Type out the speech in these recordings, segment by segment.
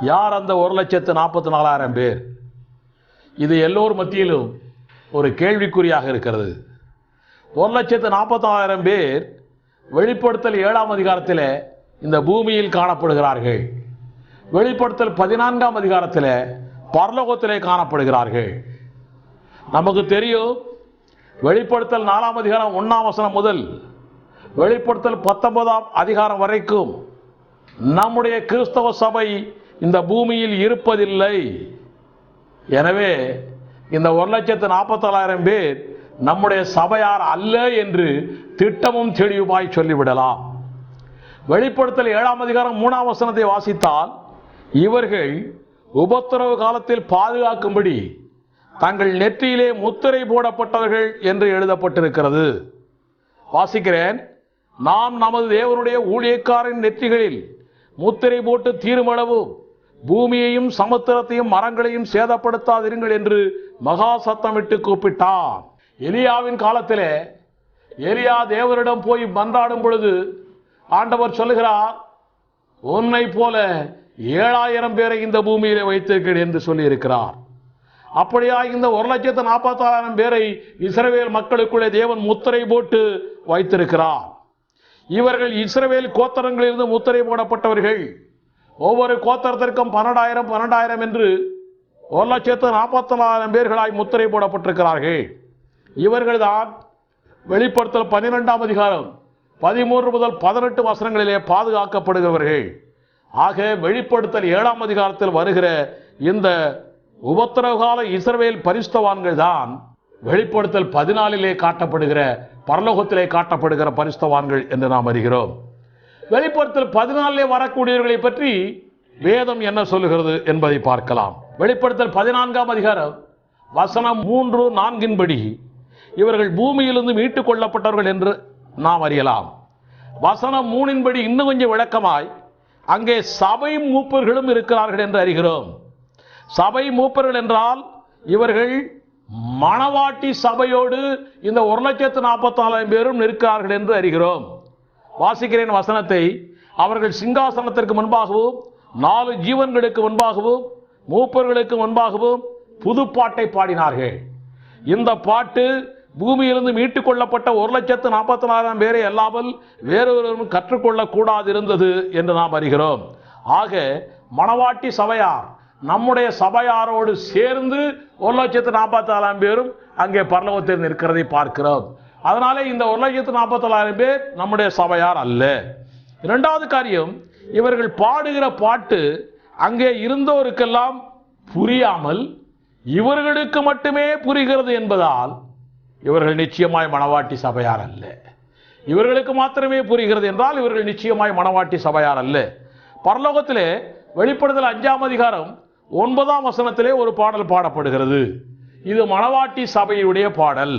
யார் அந்த ஒரு லட்சத்து நாற்பத்தி நாலாயிரம் பேர்? இது எல்லோர் மத்தியிலும் ஒரு கேள்விக்குறியாக இருக்கிறது. ஒரு லட்சத்து நாற்பத்தாயிரம் பேர் வெளிப்படுத்தல் ஏழாம் அதிகாரத்தில் இந்த பூமியில் காணப்படுகிறார்கள். வெளிப்படுத்தல் பதினான்காம் அதிகாரத்தில் பரலோகத்திலே காணப்படுகிறார்கள். நமக்கு தெரியும் வெளிப்படுத்தல் நாலாம் அதிகாரம் ஒன்றாம் வசனம் முதல் வெளிப்படுத்தல் பத்தொன்பதாம் அதிகாரம் வரைக்கும் நம்முடைய கிறிஸ்தவ சபை இந்த பூமியில் இருப்பதில்லை. எனவே இந்த ஒரு லட்சத்து நாற்பத்தாலாயிரம் பேர் நம்முடைய சபையார் அல்ல என்று திட்டமும் தெளிவுமாய் சொல்லிவிடலாம். வெளிப்படுத்தல் ஏழாம் அதிகாரம் மூணாம் வசனத்தை வாசித்தால் இவர்கள் உபத்திரவு காலத்தில் பாதுகாக்கும்படி தங்கள் நெற்றியிலே முத்திரை போடப்பட்டவர்கள் என்று எழுதப்பட்டிருக்கிறது. வாசிக்கிறேன் நாம் நமது தேவனுடைய ஊழியக்காரின் நெற்றிகளில் முத்திரை போட்டு தீருமளவும் பூமியையும் சமுத்திரத்தையும் மரங்களையும் சேதப்படுத்தாதிருங்கள் என்று மகா சத்தமிட்டு கூப்பிட்டான். எலியாவின் காலத்திலே எலியா தேவரிடம் போய் மன்றாடும் பொழுது ஆண்டவர் சொல்லுகிறார் உன்னை போல ஏழாயிரம் பேரை இந்த பூமியிலே வைத்திருக்கிறேன் என்று சொல்லியிருக்கிறார். அப்படியா இந்த ஒரு லட்சத்து நாற்பத்தாயிரம் பேரை இஸ்ரவேல் மக்களுக்குள்ளே தேவன் முத்திரை போட்டு வைத்திருக்கிறார். இவர்கள் இஸ்ரவேல் கோத்தரங்களிலிருந்து முத்திரை போடப்பட்டவர்கள். ஒவ்வொரு கோத்தரத்திற்கும் பன்னெண்டாயிரம் பன்னெண்டாயிரம் என்று ஒரு லட்சத்து நாற்பத்தொன்னாயிரம் பேர்களாய் முத்திரை போடப்பட்டிருக்கிறார்கள். இவர்கள்தான் வெளிப்படுத்தல் பன்னிரெண்டாம் அதிகாரம் பதிமூன்று முதல் பதினெட்டு வசனங்களிலே பாதுகாக்கப்படுகிறவர்கள். ஆக வெளிப்படுத்தல் ஏழாம் அதிகாரத்தில் வருகிற இந்த உபத்திரவகால இஸ்ரவேல் பரிஸ்தவான்கள் தான் வெளிப்படுத்தல் பதினாலிலே காட்டப்படுகிற பரலோகத்திலே காட்டப்படுகிற பரிஸ்தவான்கள் என்று நாம் அறிகிறோம். வெளிப்படுத்தல் பதினாலே வரக்கூடியவர்களை பற்றி வேதம் என்ன சொல்லுகிறது என்பதை பார்க்கலாம். வெளிப்படுத்தல் பதினான்காம் அதிகாரம் வசனம் மூன்று நான்கின்படி இவர்கள் பூமியிலிருந்து மீட்டுக் கொள்ளப்பட்டவர்கள் என்று நாம் அறியலாம். வசனம் மூணின்படி இன்னும் கொஞ்சம் விளக்கமாய் அங்கே சபை மூப்பர்களும் இருக்கிறார்கள் என்று அறிகிறோம். சபை மூப்பர்கள் என்றால் இவர்கள் மணவாட்டி சபையோடு இந்த ஒரு லட்சத்து நாற்பத்தாலாயிரம் பேரும் நிற்கிறார்கள் என்று அறிகிறோம். வாசிக்கிறேன் வசனத்தை. அவர்கள் சிங்காசனத்திற்கு முன்பாகவும் நாலு ஜீவன்களுக்கு முன்பாகவும் மூப்பர்களுக்கு முன்பாகவும் புதுப்பாட்டை பாடினார்கள். இந்த பாட்டு பூமியிலிருந்து மீட்டுக் கொள்ளப்பட்ட ஒரு லட்சத்து நாற்பத்தி நாலாயிரம் பேரை அல்லாமல் வேறொருவரும் கற்றுக்கொள்ளக்கூடாது இருந்தது என்று நாம் அறிகிறோம். ஆக மணவாட்டி சபையார் நம்முடைய சபையாரோடு சேர்ந்து ஒரு லட்சத்து நாற்பத்தி நாலாயிரம் பேரும் அங்கே பரலோகத்தில் நிற்கிறதை பார்க்கிறோம். அதனாலே இந்த ஒரு லட்சத்து நாற்பத்தொள்ளாயிரம் பேர் நம்முடைய சபையார் அல்ல. இரண்டாவது காரியம் இவர்கள் பாடுகிற பாட்டு அங்கே இருந்தோருக்கெல்லாம் புரியாமல் இவர்களுக்கு மட்டுமே புரிகிறது என்பதால் இவர்கள் நிச்சயமாய் மணவாட்டி சபையார் அல்ல. இவர்களுக்கு மாத்திரமே புரிகிறது என்றால் இவர்கள் நிச்சயமாய் மணவாட்டி சபையார் அல்ல. பரலோகத்திலே வெளிப்படுதல் அஞ்சாம் அதிகாரம் ஒன்பதாம் வசனத்திலே ஒரு பாடல் பாடப்படுகிறது. இது மணவாட்டி சபையுடைய பாடல்.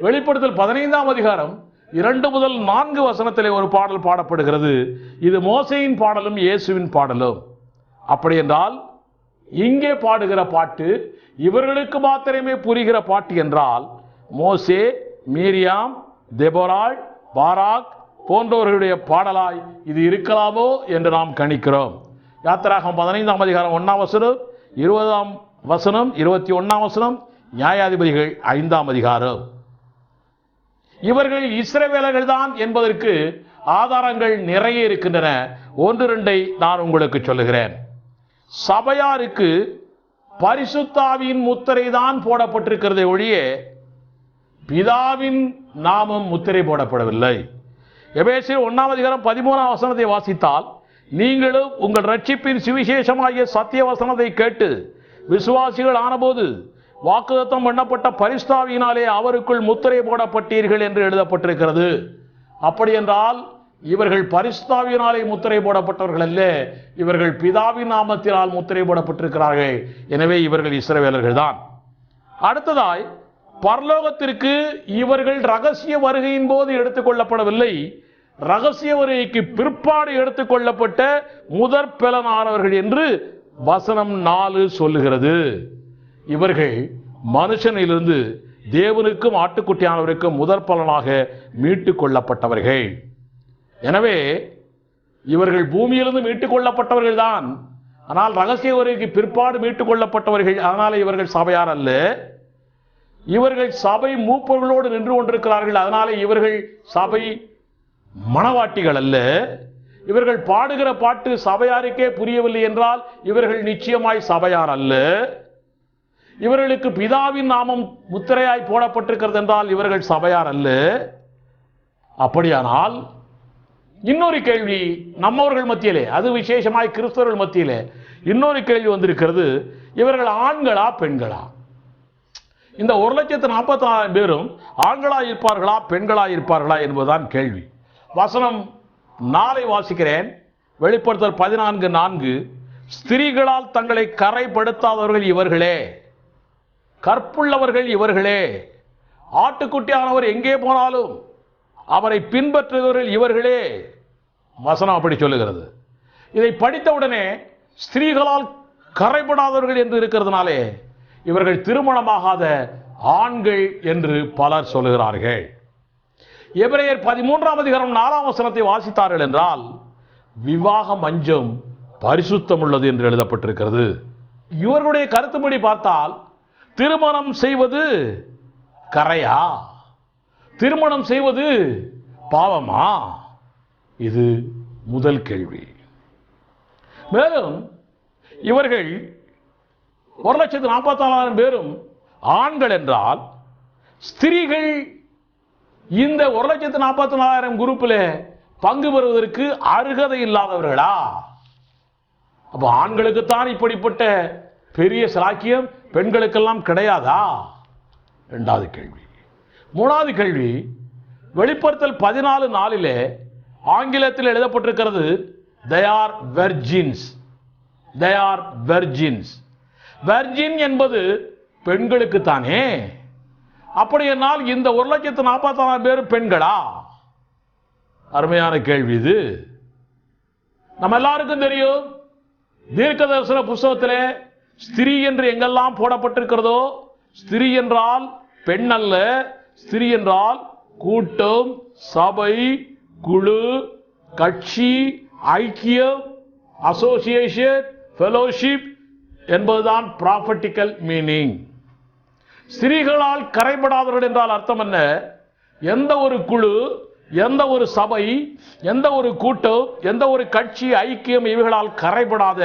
வெளிப்படுத்தல் பதினைந்தாம் அதிகாரம் இரண்டு முதல் நான்கு வசனத்திலே ஒரு பாடல் பாடப்படுகிறது. இது மோசையின் பாடலும் இயேசுவின் பாடலும். அப்படி என்றால் இங்கே பாடுகிற பாட்டு இவர்களுக்கு மாத்திரமே புரிகிற பாட்டு என்றால் மோசே மீரியாம் தெபோராள் பாராக் போன்றவர்களுடைய பாடலாய் இது இருக்கலாமோ என்று நாம் கணிக்கிறோம். யாத்திராகம் பதினைந்தாம் அதிகாரம் ஒன்றாம் வசனம் இருபதாம் வசனம் இருபத்தி ஒன்றாம் வசனம் நியாயாதிபதிகள் ஐந்தாம் அதிகாரம். இவர்கள் இஸ்ரவேலர்கள் தான் என்பதற்கு ஆதாரங்கள் நிறைய இருக்கின்றன. ஒன்று ரெண்டை நான் உங்களுக்கு சொல்லுகிறேன். சபையாருக்கு பரிசுத்தாவின் முத்திரை தான் போடப்பட்டிருக்கிறதை ஒழிய பிதாவின் நாமம் முத்திரை போடப்படவில்லை. எபேசியர் ஒன்றாம் அதிகாரம் பதிமூணாம் வசனத்தை வாசித்தால் நீங்களும் உங்கள் ரட்சிப்பின் சுவிசேஷமாகிய சத்திய வசனத்தை கேட்டு விசுவாசிகள் ஆனபோது வாக்குதத்தம் பண்ணப்பட்ட பரிஸ்தாவினாலே அவருக்குள் முத்திரை போடப்பட்டீர்கள் என்று எழுதப்பட்டிருக்கிறது. அப்படி என்றால் இவர்கள் பரிஸ்தாவினாலே முத்திரை போடப்பட்டவர்கள் அல்ல இவர்கள் பிதாவின் நாமத்தினால் முத்திரை போடப்பட்டிருக்கிறார்கள். எனவே இவர்கள் இஸ்ரவேலர்கள் தான் அடுத்ததாய் பரலோகத்திற்கு இவர்கள் ரகசிய வருகையின் போது எடுத்துக்கொள்ளப்படவில்லை ரகசிய வருகைக்கு பிற்பாடு எடுத்துக்கொள்ளப்பட்ட முதற் பலனானவர்கள் என்று வசனம் நாலு சொல்லுகிறது. இவர்கள் மனுஷனிலிருந்து தேவனுக்கும் ஆட்டுக்குட்டியானவருக்கும் முதற் பலனாக மீட்டுக் கொள்ளப்பட்டவர்கள். எனவே இவர்கள் பூமியிலிருந்து மீட்டுக் கொள்ளப்பட்டவர்கள் தான். ஆனால் ரகசிய உரைக்கு பிற்பாடு மீட்டுக் கொள்ளப்பட்டவர்கள் அதனால் இவர்கள் சபையார் அல்ல. இவர்கள் சபை மூப்பர்களோடு நின்று கொண்டிருக்கிறார்கள் அதனால் இவர்கள் சபை மணவாட்டிகள் அல்ல. இவர்கள் பாடுகிற பாட்டு சபையாருக்கே புரியவில்லை என்றால் இவர்கள் நிச்சயமாய் சபையார் அல்ல. இவர்களுக்கு பிதாவின் நாமம் முத்திரையாய் போடப்பட்டிருக்கிறது என்றால் இவர்கள் சபையார் அல்ல. அப்படியானால் இன்னொரு கேள்வி நம்மவர்கள் மத்தியிலே அது விசேஷமாய் கிறிஸ்தவர்கள் மத்தியிலே இன்னொரு கேள்வி வந்திருக்கிறது இவர்கள் ஆண்களா பெண்களா? இந்த ஒரு லட்சத்து நாற்பத்தி நாலாயிரம் பேரும் ஆண்களா இருப்பார்களா பெண்களா இருப்பார்களா என்பதுதான் கேள்வி. வசனம் நாளை வாசிக்கிறேன் வெளிப்படுத்தல் பதினான்கு நான்கு. ஸ்திரீகளால் தங்களை கரைப்படுத்தாதவர்கள் இவர்களே கற்புள்ளவர்கள் இவர்களே. ஆட்டுக்குட்டியானவர் எங்கே போனாலும் அவரை பின்பற்றுபவர்கள் இவர்களே. வசனம் அப்படி சொல்லுகிறது. இதை படித்தவுடனே ஸ்திரீகளால் கரைபடாதவர்கள் என்று இருக்கிறதுனாலே இவர்கள் திருமணமாகாத ஆண்கள் என்று பலர் சொல்லுகிறார்கள். எபிரேயர் பதிமூன்றாம் அதிகாரம் நாலாம் வசனத்தை வாசித்தார்கள் என்றால் விவாக மஞ்சம் பரிசுத்தம் உள்ளது என்று எழுதப்பட்டிருக்கிறது. இவர்களுடைய கருத்துப்படி பார்த்தால் திருமணம் செய்வது கரையா? திருமணம் செய்வது பாவமா? இது முதல் கேள்வி. மேலும் இவர்கள் ஒரு லட்சத்து நாற்பத்தி நாலாயிரம் பேரும் ஆண்கள் என்றால் ஸ்திரீகள் இந்த ஒரு லட்சத்து நாற்பத்தி நாலாயிரம் குரூப்பில் பங்கு பெறுவதற்கு அருகதை இல்லாதவர்களா? அப்போ ஆண்களுக்குத்தான் இப்படிப்பட்ட பெரிய சிலாக்கியம் பெண்களுக்கெல்லாம் கிடையாதா? ரெண்டாவது கேள்வி. மூணாவது கேள்வி வெளிப்படுத்தல் பதினாலு நாளிலே ஆங்கிலத்தில் எழுதப்பட்டிருக்கிறது தயார் virgins they are virgins virgin என்பது பெண்களுக்கு தானே அப்படி என்னால் இந்த ஒரு லட்சத்து நாற்பத்தாறாயிரம் பேர் பெண்களா? அருமையான கேள்வி இது. நம்ம எல்லாருக்கும் தெரியும் தீர்க்க தரிசன புஸ்தகத்திலே ஸ்திரீ என்று எங்கெல்லாம் போடப்பட்டிருக்கிறதோ ஸ்திரீ என்றால் பெண் அல்ல ஸ்திரீ என்றால் கூட்டம் சபை குழு கட்சி ஐக்கியம் அசோசியேஷன் ஃபெலோஷிப் என்பதுதான் ப்ராஃபட்டிக்கல் மீனிங் ஸ்திரீகளால் கரைபடாதவர்கள் என்றால் அர்த்தம் என்ன? எந்த ஒரு குழு எந்த ஒரு சபை எந்த ஒரு கூட்டம் எந்த ஒரு கட்சி ஐக்கியம் இவைகளால் கரைபடாத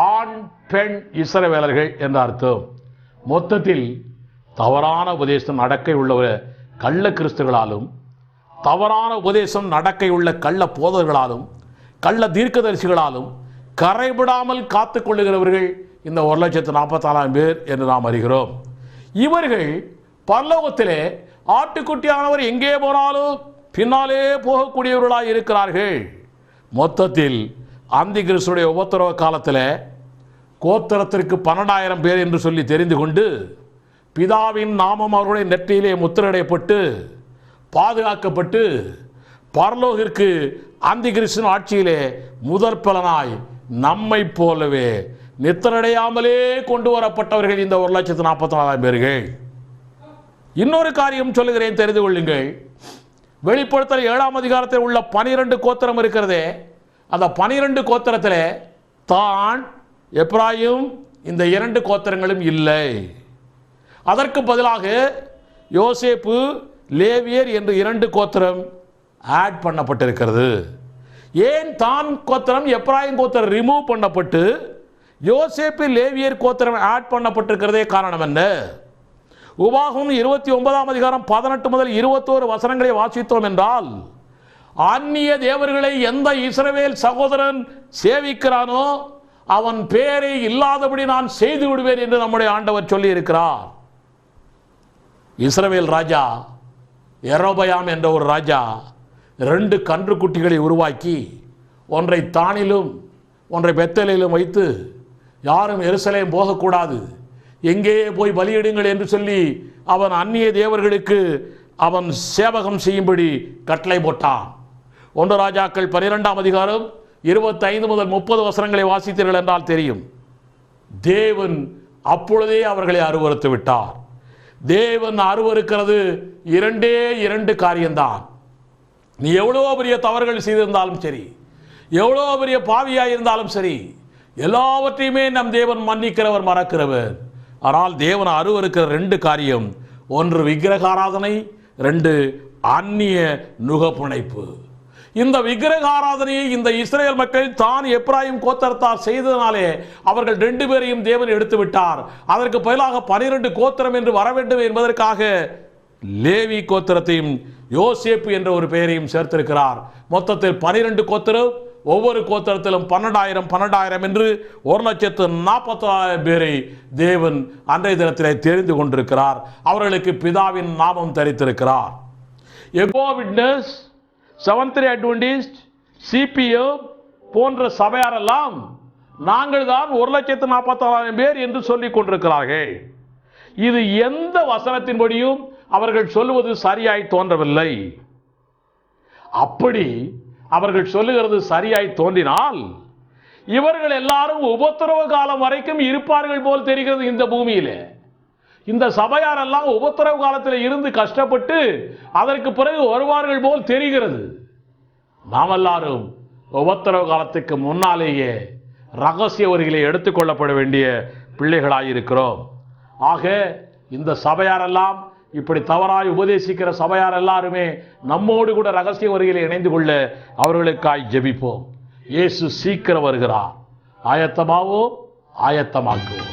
ஆண் பெண் இசரவேலர்கள் என்ற அர்த்தம். மொத்தத்தில் தவறான உபதேசம் நடக்கை உள்ள கள்ள கிறிஸ்துகளாலும் தவறான உபதேசம் நடக்கை உள்ள கள்ள போதர்களாலும் கள்ள தீர்க்கதரிசிகளாலும் கரைபடாமல் காத்து கொள்ளுகிறவர்கள் இந்த ஒரு லட்சத்து நாற்பத்தாறாயிரம் பேர் என்று நாம் அறிகிறோம். இவர்கள் பரலோகத்திலே ஆட்டுக்குட்டியானவர் எங்கே போனாலும் பின்னாலே போகக்கூடியவர்களாக இருக்கிறார்கள். மொத்தத்தில் அந்தி கிறிஸ்துடைய உபத்திரவ காலத்தில் கோத்திரத்திற்கு பன்னெண்டாயிரம் பேர் என்று சொல்லி தெரிந்து கொண்டு பிதாவின் நாமம் அவருடைய நெற்றியிலே முத்திரையிடப்பட்டு பாதுகாக்கப்பட்டு பரலோகிற்கு அந்தி கிறிஸ்துவின் ஆட்சியிலே முதற் பலனாய் நம்மை போலவே நித்திரடையாமலே கொண்டு வரப்பட்டவர்கள் இந்த ஒரு லட்சத்து நாற்பத்தி நாலாயிரம் பேர்கள். இன்னொரு காரியம் சொல்லுகிறேன் தெரிந்து கொள்ளுங்கள். வெளிப்படுத்தல் ஏழாம் அதிகாரத்தில் உள்ள பனிரெண்டு கோத்திரம் இருக்கிறதே. அந்த பனிரெண்டு கோத்திரத்தில் தான் எப்ராயும் இந்த இரண்டு கோத்திரங்களும் இல்லை. அதற்கு பதிலாக யோசேப்பு லேவியர் என்று இரண்டு கோத்திரம் ஆட் பண்ணப்பட்டிருக்கிறது. ஏன் தான் கோத்திரம் எப்ராயிம் கோத்திரம் ரிமூவ் பண்ணப்பட்டு யோசேப்பு லேவியர் கோத்திரம் ஆட் பண்ணப்பட்டிருக்கிறதே காரணம் என்ன? உபாகம் இருபத்தி ஒன்பதாம் அதிகாரம் பதினெட்டு முதல் இருபத்தோரு வசனங்களை வாசித்தோம் என்றால் ஆன்மீக தேவர்களை எந்த இஸ்ரவேல் சகோதரன் சேவிக்கிறானோ அவன் பேரை இல்லாதபடி நான் செய்து விடுவேன் என்று நம்முடைய ஆண்டவர் சொல்லி இருக்கிறார் இஸ்ரவேல் ராஜா எரோபயாம் என்ற ஒரு ராஜா ரெண்டு கன்றுக்குட்டிகளை உருவாக்கி ஒன்றை தானிலும் ஒன்றை பெத்தலிலும் வைத்து யாரும் எருசலேம் போகக்கூடாது எங்கேயே போய் பலியிடுங்கள் என்று சொல்லி அவன் அந்நிய தேவர்களுக்கு அவன் சேவகம் செய்யும்படி கட்டளை போட்டான். ஒன்று ராஜாக்கள் பனிரெண்டாம் அதிகாரம் இருபத்தைந்து முதல் முப்பது வசனங்களை வாசித்தீர்கள் என்றால் தெரியும். தேவன் அப்பொழுதே அவர்களை அருவறுத்து விட்டார். தேவன் அருவருக்கிறது இரண்டே இரண்டு காரியம்தான் நீ எவ்வளோ பெரிய தவறுகள் செய்திருந்தாலும் சரி எவ்வளோ பெரிய பாவியாக இருந்தாலும் சரி எல்லாவற்றையுமே நம் தேவன் மன்னிக்கிறவர் மறக்கிறவர். ஆனால் தேவன் அருவருக்கிற ரெண்டு காரியம் ஒன்று விக்கிரகாராதனை ரெண்டு அந்நிய நுகப்புணைப்பு. இந்த விக்கிரக ஆராதனையை இந்த இஸ்ரேல் மக்கள் தான் எப்ராஹிம் கோத்தரத்தார் செய்ததனாலே அவர்கள் ரெண்டு பேரையும் தேவன் எடுத்து விட்டார் அதற்கு பதிலாக பனிரெண்டு கோத்திரம் என்று வர வேண்டும் என்பதற்காக லேவி கோத்திரத்தையும் யோசேப்பு என்ற ஒரு பெயரையும் சேர்த்திருக்கிறார். மொத்தத்தில் பனிரெண்டு கோத்திரம் ஒவ்வொரு கோத்திரத்திலும் பன்னெண்டாயிரம் பன்னெண்டாயிரம் என்று ஒரு லட்சத்து நாற்பத்தாயிரம் பேரை தேவன் அன்றைய தினத்திலே தெரிந்து கொண்டிருக்கிறார். அவர்களுக்கு பிதாவின் நாமம் தரித்திருக்கிறார். Jehovah witness seventh day Adventist CPF போன்ற சபையாரெல்லாம் நாங்கள் தான் ஒரு லட்சத்து நாற்பத்தாறாயிரம் பேர் என்று சொல்லிக் கொண்டிருக்கிறார்கள். இது எந்த வசனத்தின்படியும் அவர்கள் சொல்லுவது சரியாய் தோன்றவில்லை. அப்படி அவர்கள் சொல்லுகிறது சரியாய் தோன்றினால் இவர்கள் எல்லாரும் உபத்திரவ காலம் வரைக்கும் இருப்பார்கள் போல் தெரிகிறது இந்த பூமியிலே. இந்த சபையாரெல்லாம் உபத்திரவு காலத்தில் இருந்து கஷ்டப்பட்டு அதற்கு பிறகு வருவார்கள் போல் தெரிகிறது. நாம் எல்லாரும் உபத்திரவு காலத்துக்கு முன்னாலேயே ரகசிய வரிகளை எடுத்துக்கொள்ளப்பட வேண்டிய பிள்ளைகளாயிருக்கிறோம். ஆக இந்த சபையாரெல்லாம் இப்படி தவறாய் உபதேசிக்கிற சபையார் எல்லாருமே நம்மோடு கூட ரகசிய வருகையில் இணைந்து கொள்ள அவர்களுக்காய் ஜெபிப்போம். இயேசு சீக்கிரம் வருகிறார். ஆயத்தமாவோ ஆயத்தமாக்குவோம்.